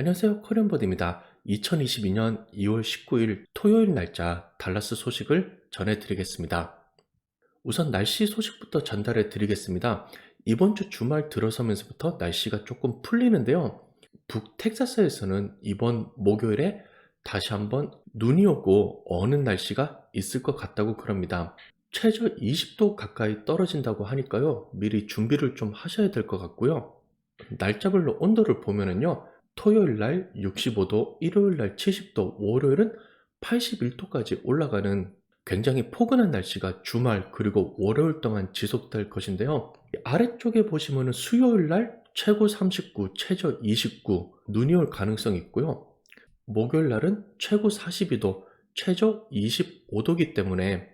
안녕하세요. 코리안버드입니다. 2022년 2월 19일 토요일 날짜 달라스 소식을 전해드리겠습니다. 우선 날씨 소식부터 전달해 드리겠습니다. 이번 주 주말 들어서면서부터 날씨가 조금 풀리는데요. 북텍사스에서는 이번 목요일에 다시 한번 눈이 오고 어는 날씨가 있을 것 같다고 그럽니다. 최저 20도 가까이 떨어진다고 하니까요. 미리 준비를 좀 하셔야 될 것 같고요. 날짜별로 온도를 보면은요. 토요일 날 65도, 일요일 날 70도, 월요일은 81도까지 올라가는 굉장히 포근한 날씨가 주말 그리고 월요일 동안 지속될 것인데요. 아래쪽에 보시면은 수요일 날 최고 39, 최저 29 눈이 올 가능성이 있고요. 목요일 날은 최고 42도, 최저 25도기 때문에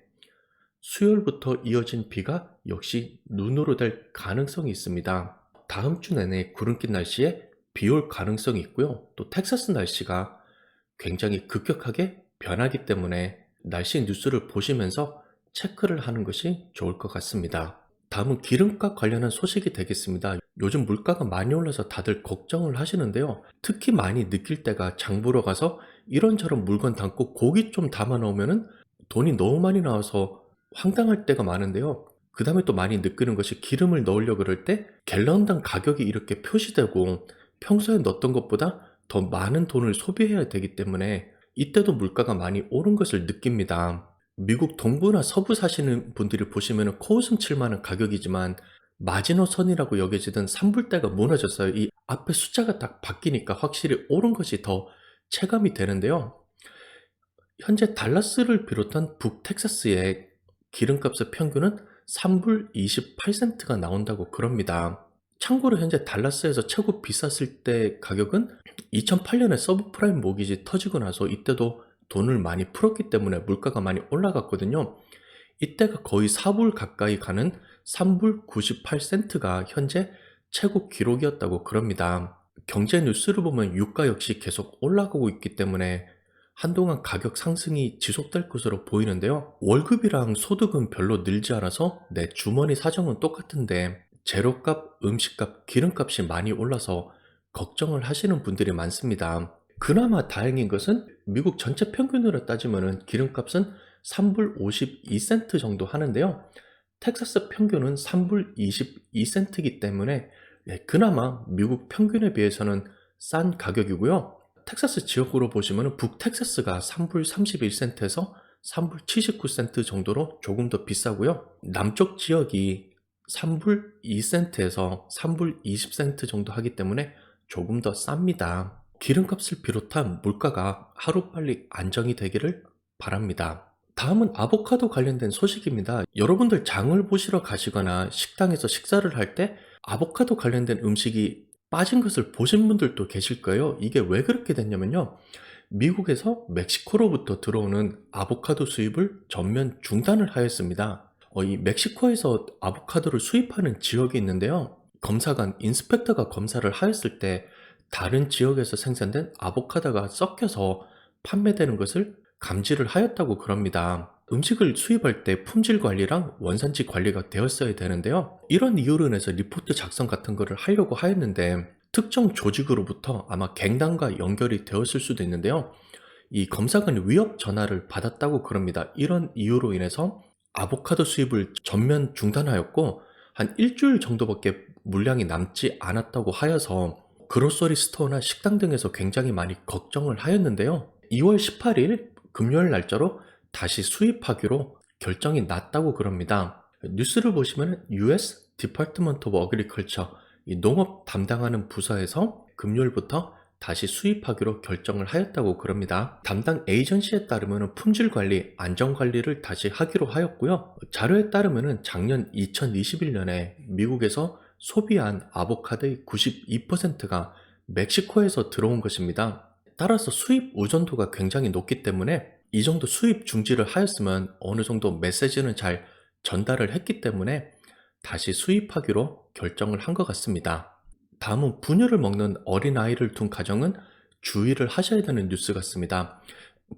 수요일부터 이어진 비가 역시 눈으로 될 가능성이 있습니다. 다음 주 내내 구름 낀 날씨에 비 올 가능성이 있고요. 또 텍사스 날씨가 굉장히 급격하게 변하기 때문에 날씨 뉴스를 보시면서 체크를 하는 것이 좋을 것 같습니다. 다음은 기름값 관련한 소식이 되겠습니다. 요즘 물가가 많이 올라서 다들 걱정을 하시는데요. 특히 많이 느낄 때가 장 보러 가서 이런저런 물건 담고 고기 좀 담아 놓으면은 돈이 너무 많이 나와서 황당할 때가 많은데요. 그 다음에 또 많이 느끼는 것이 기름을 넣으려 그럴 때 갤런당 가격이 이렇게 표시되고 평소에 넣었던 것보다 더 많은 돈을 소비해야 되기 때문에 이때도 물가가 많이 오른 것을 느낍니다. 미국 동부나 서부 사시는 분들이 보시면 코웃음 칠만한 가격이지만 마지노선이라고 여겨지던 산불대가 무너졌어요. 이 앞에 숫자가 딱 바뀌니까 확실히 오른 것이 더 체감이 되는데요. 현재 달라스를 비롯한 북텍사스의 기름값의 평균은 3불 28센트가 나온다고 그럽니다. 참고로 현재 달라스에서 최고 비쌌을 때 가격은 2008년에 서브프라임 모기지 터지고 나서 이때도 돈을 많이 풀었기 때문에 물가가 많이 올라갔거든요. 이때가 거의 4불 가까이 가는 3불 98센트가 현재 최고 기록이었다고 그럽니다. 경제 뉴스를 보면 유가 역시 계속 올라가고 있기 때문에 한동안 가격 상승이 지속될 것으로 보이는데요. 월급이랑 소득은 별로 늘지 않아서 내 주머니 사정은 똑같은데 재료값, 음식값, 기름값이 많이 올라서 걱정을 하시는 분들이 많습니다. 그나마 다행인 것은 미국 전체 평균으로 따지면 기름값은 3불 52센트 정도 하는데요. 텍사스 평균은 3불 22센트이기 때문에 네, 그나마 미국 평균에 비해서는 싼 가격이고요. 텍사스 지역으로 보시면 북텍사스가 3불 31센트에서 3불 79센트 정도로 조금 더 비싸고요. 남쪽 지역이 3불 2센트에서 3불 20센트 정도 하기 때문에 조금 더 쌉니다. 기름값을 비롯한 물가가 하루빨리 안정이 되기를 바랍니다. 다음은 아보카도 관련된 소식입니다. 여러분들 장을 보시러 가시거나 식당에서 식사를 할 때 아보카도 관련된 음식이 빠진 것을 보신 분들도 계실 거예요. 이게 왜 그렇게 됐냐면요. 미국에서 멕시코로부터 들어오는 아보카도 수입을 전면 중단을 하였습니다. 어, 이 멕시코에서 아보카도를 수입하는 지역이 있는데요. 검사관, 인스펙터가 검사를 하였을 때 다른 지역에서 생산된 아보카도가 섞여서 판매되는 것을 감지를 하였다고 그럽니다. 음식을 수입할 때 품질 관리랑 원산지 관리가 되었어야 되는데요. 이런 이유로 인해서 리포트 작성 같은 거를 하려고 하였는데 특정 조직으로부터 아마 갱단과 연결이 되었을 수도 있는데요. 이 검사관 위협 전화를 받았다고 그럽니다. 이런 이유로 인해서 아보카도 수입을 전면 중단하였고 한 일주일 정도밖에 물량이 남지 않았다고 하여서 그로서리 스토어나 식당 등에서 굉장히 많이 걱정을 하였는데요. 2월 18일 금요일 날짜로 다시 수입하기로 결정이 났다고 그럽니다. 뉴스를 보시면 US of Agriculture 이 농업 담당하는 부서에서 금요일부터 다시 수입하기로 결정을 하였다고 그럽니다. 담당 에이전시에 따르면 품질 관리, 안전 관리를 다시 하기로 하였고요. 자료에 따르면 작년 2021년에 미국에서 소비한 아보카도의 92%가 멕시코에서 들어온 것입니다. 따라서 수입 의존도가 굉장히 높기 때문에 이 정도 수입 중지를 하였으면 어느 정도 메시지는 잘 전달을 했기 때문에 다시 수입하기로 결정을 한 것 같습니다. 다음은 분유를 먹는 어린아이를 둔 가정은 주의를 하셔야 되는 뉴스 같습니다.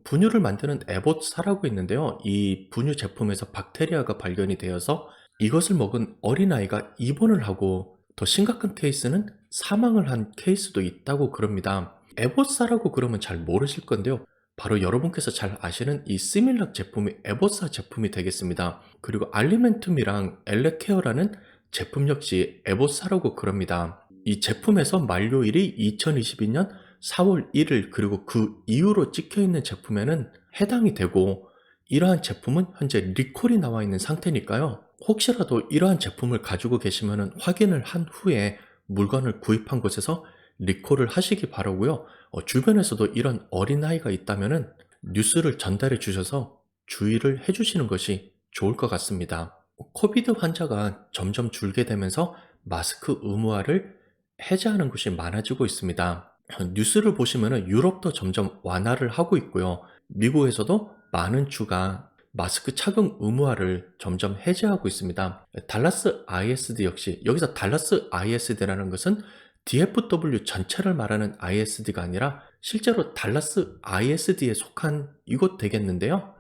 분유를 만드는 에봇사라고 있는데요. 이 분유 제품에서 박테리아가 발견이 되어서 이것을 먹은 어린아이가 입원을 하고 더 심각한 케이스는 사망을 한 케이스도 있다고 그럽니다. 에보사라고 그러면 잘 모르실 건데요. 바로 여러분께서 잘 아시는 이 시밀락 제품이 에보사 제품이 되겠습니다. 그리고 알리멘툼이랑 엘레케어라는 제품 역시 에보사라고 그럽니다. 이 제품에서 만료일이 2022년 4월 1일 그리고 그 이후로 찍혀 있는 제품에는 해당이 되고 이러한 제품은 현재 리콜이 나와 있는 상태니까요. 혹시라도 이러한 제품을 가지고 계시면 확인을 한 후에 물건을 구입한 곳에서 리콜을 하시기 바라고요. 어, 주변에서도 이런 어린아이가 있다면 뉴스를 전달해 주셔서 주의를 해주시는 것이 좋을 것 같습니다. 코비드 환자가 점점 줄게 되면서 마스크 의무화를 해제하는 곳이 많아지고 있습니다. 뉴스를 보시면 유럽도 점점 완화를 하고 있고요. 미국에서도 많은 주가 마스크 착용 의무화를 점점 해제하고 있습니다. 달라스 ISD 역시 여기서 달라스 ISD라는 것은 DFW 전체를 말하는 ISD가 아니라 실제로 달라스 ISD에 속한 이곳 되겠는데요.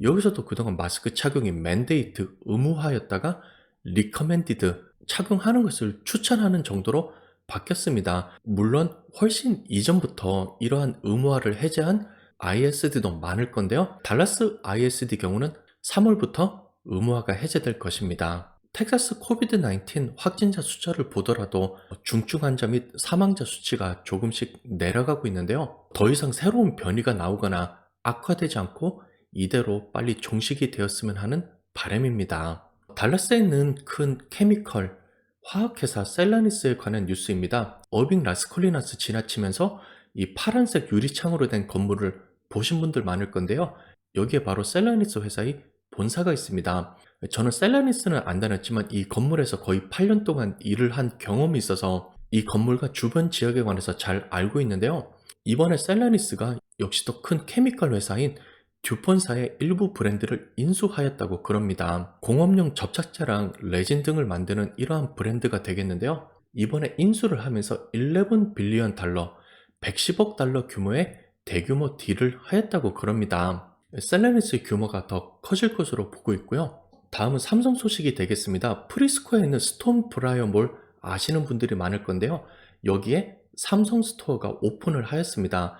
여기서도 그동안 마스크 착용이 맨데이트 의무화였다가 리커멘디드 착용하는 것을 추천하는 정도로 바뀌었습니다. 물론 훨씬 이전부터 이러한 의무화를 해제한 ISD도 많을 건데요. 달라스 ISD 경우는 3월부터 의무화가 해제될 것입니다. 텍사스 코비드-19 확진자 숫자를 보더라도 중증 환자 및 사망자 수치가 조금씩 내려가고 있는데요. 더 이상 새로운 변이가 나오거나 악화되지 않고 이대로 빨리 종식이 되었으면 하는 바람입니다. 달라스에 있는 큰 케미컬, 화학회사 셀라니스에 관한 뉴스입니다. 어빙 라스콜리나스 지나치면서 이 파란색 유리창으로 된 건물을 보신 분들 많을 건데요. 여기에 바로 셀라니스 회사의 본사가 있습니다. 저는 셀라니스는 안 다녔지만 이 건물에서 거의 8년 동안 일을 한 경험이 있어서 이 건물과 주변 지역에 관해서 잘 알고 있는데요. 이번에 셀라니스가 역시 더 큰 케미컬 회사인 듀폰사의 일부 브랜드를 인수하였다고 그럽니다. 공업용 접착제랑 레진 등을 만드는 이러한 브랜드가 되겠는데요. 이번에 인수를 하면서 11 빌리언 달러, 110억 달러 규모의 대규모 딜을 하였다고 그럽니다. 셀레니스의 규모가 더 커질 것으로 보고 있고요. 다음은 삼성 소식이 되겠습니다. 프리스코에 있는 스톤 브라이어 몰 아시는 분들이 많을 건데요. 여기에 삼성 스토어가 오픈을 하였습니다.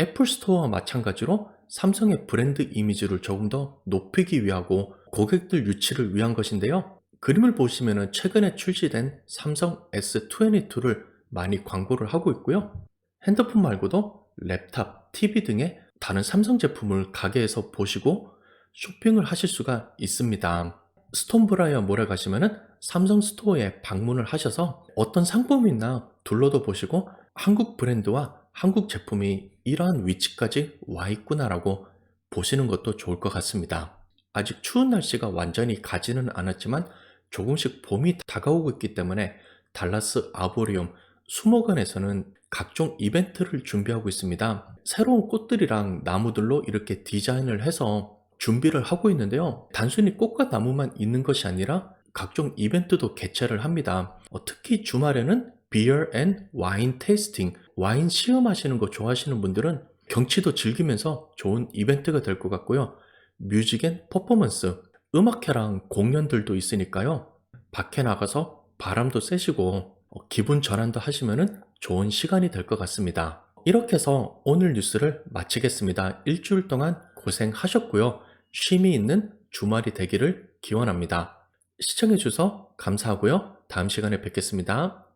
애플 스토어와 마찬가지로 삼성의 브랜드 이미지를 조금 더 높이기 위하고 고객들 유치를 위한 것인데요. 그림을 보시면 최근에 출시된 삼성 S22를 많이 광고를 하고 있고요. 핸드폰 말고도 랩탑, TV 등의 다른 삼성 제품을 가게에서 보시고 쇼핑을 하실 수가 있습니다. 스톤브라이어 몰에 가시면은 삼성 스토어에 방문을 하셔서 어떤 상품이나 둘러도 보시고 한국 브랜드와 한국 제품이 이러한 위치까지 와 있구나라고 보시는 것도 좋을 것 같습니다. 아직 추운 날씨가 완전히 가지는 않았지만 조금씩 봄이 다가오고 있기 때문에 달라스 아보리움 수목원에서는 각종 이벤트를 준비하고 있습니다. 새로운 꽃들이랑 나무들로 이렇게 디자인을 해서 준비를 하고 있는데요. 단순히 꽃과 나무만 있는 것이 아니라 각종 이벤트도 개최를 합니다. 어, 특히 주말에는 Beer and Wine Tasting, 와인 시음하시는 거 좋아하시는 분들은 경치도 즐기면서 좋은 이벤트가 될 것 같고요. 뮤직 앤 퍼포먼스, 음악회랑 공연들도 있으니까요. 밖에 나가서 바람도 쐬시고 어, 기분 전환도 하시면 좋은 시간이 될 것 같습니다. 이렇게 해서 오늘 뉴스를 마치겠습니다. 일주일 동안 고생하셨고요. 쉼이 있는 주말이 되기를 기원합니다. 시청해주셔서 감사하고요. 다음 시간에 뵙겠습니다.